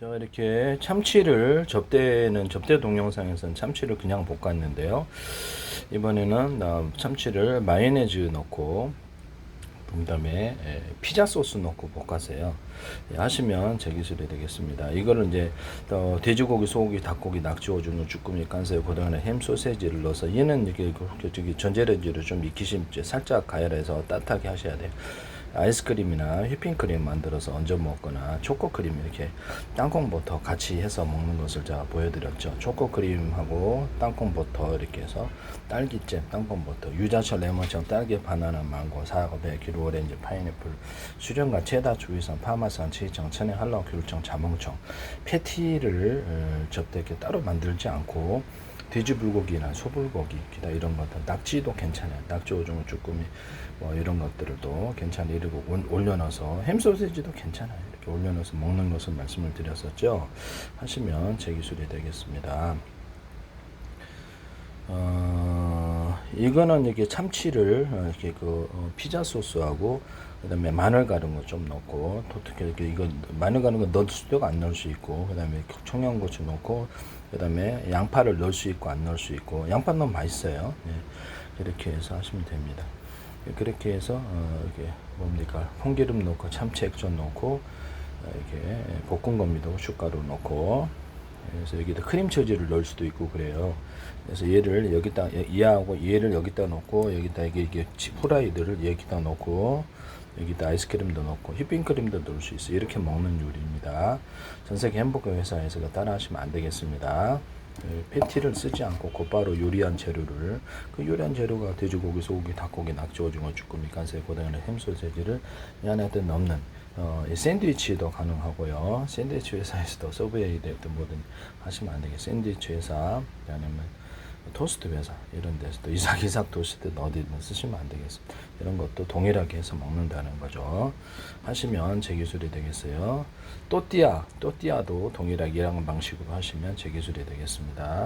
자 이렇게 참치를 접대는 접대 동영상에서는 참치를 그냥 볶았는데요. 이번에는 어, 참치를 마요네즈 넣고 그다음에 에, 피자 소스 넣고 볶았어요. 예, 하시면 제 기술이 되겠습니다. 이거를 이제 어, 돼지고기, 소고기, 닭고기, 낙지, 오징어, 쭈꾸미, 깐새우, 고등어나 햄 소세지를 넣어서 얘는 이게 그 저기 전자레인지를 좀 익히심 살짝 가열해서 따뜻하게 하셔야 돼요. 아이스크림이나 휘핑크림 만들어서 얹어 먹거나 초코크림 이렇게 땅콩버터 같이 해서 먹는 것을 제가 보여드렸죠. 초코크림하고 땅콩버터 이렇게 해서 딸기잼, 땅콩버터, 유자철, 레몬청, 딸기, 바나나, 망고, 사과, 배, 기루, 오렌지, 파인애플, 수련과 체다, 주의선, 파마산, 치청, 천연, 한라우, 귤청, 자몽청 패티를 어, 접대게 따로 만들지 않고 돼지 불고기나 소불고기 기타 이런 것들 낙지도 괜찮아요. 낙지 오징어 쭈꾸미 뭐 이런 것들도 괜찮아요. 올- 올려놔서 햄 소세지도 괜찮아요. 이렇게 올려놔서 먹는 것을 말씀을 드렸었죠. 하시면 제 기술이 되겠습니다 어, 이거는 이게 참치를 어, 이렇게 그 어, 피자 소스하고 그다음에 마늘 가른 거 좀 넣고 또 특히 이렇게 이거 마늘 가른 거 넣을 수도 있고 안 넣을 수 있고 그다음에 청양고추 넣고 그다음에 양파를 넣을 수 있고 안 넣을 수 있고 양파 넣으면 맛있어요. 예, 이렇게 해서 하시면 됩니다. 예, 그렇게 해서 어, 이렇게 뭡니까 콩기름 넣고 참치 액젓 넣고 어, 이렇게 볶은 겁니다. 후춧가루 넣고 그래서 여기다 크림치즈를 넣을 수도 있고 그래요. 그래서 얘를 여기다 이하고 얘를 여기다 넣고 여기다 이게 이게 치- 후라이드를 여기다 넣고 여기다 아이스크림도 넣고 휘핑크림도 넣을 수 있어요. 이렇게 먹는 요리입니다. 전 세계 햄버거 회사에서 따라 하시면 안 되겠습니다. 그 패티를 쓰지 않고 곧바로 요리한 재료를 그 요리한 재료가 돼지고기, 소고기, 닭고기, 낙지, 오징어, 쭈꾸미, 간새, 고등어나 햄 소세지를 이 안에 넣는 어, 이 샌드위치도 가능하고요. 샌드위치 회사에서도 서브웨이 됐든 뭐든 하시면 안 되게 샌드위치 회사 아니면 토스트 회사 이런 데서도 이삭이삭 토스트 어디든 쓰시면 안 되겠습니다. 이런 것도 동일하게 해서 먹는다는 거죠. 하시면 제 기술이 되겠어요. 또띠아, 또띠아도 동일하게 이런 방식으로 하시면 제 기술이 되겠습니다.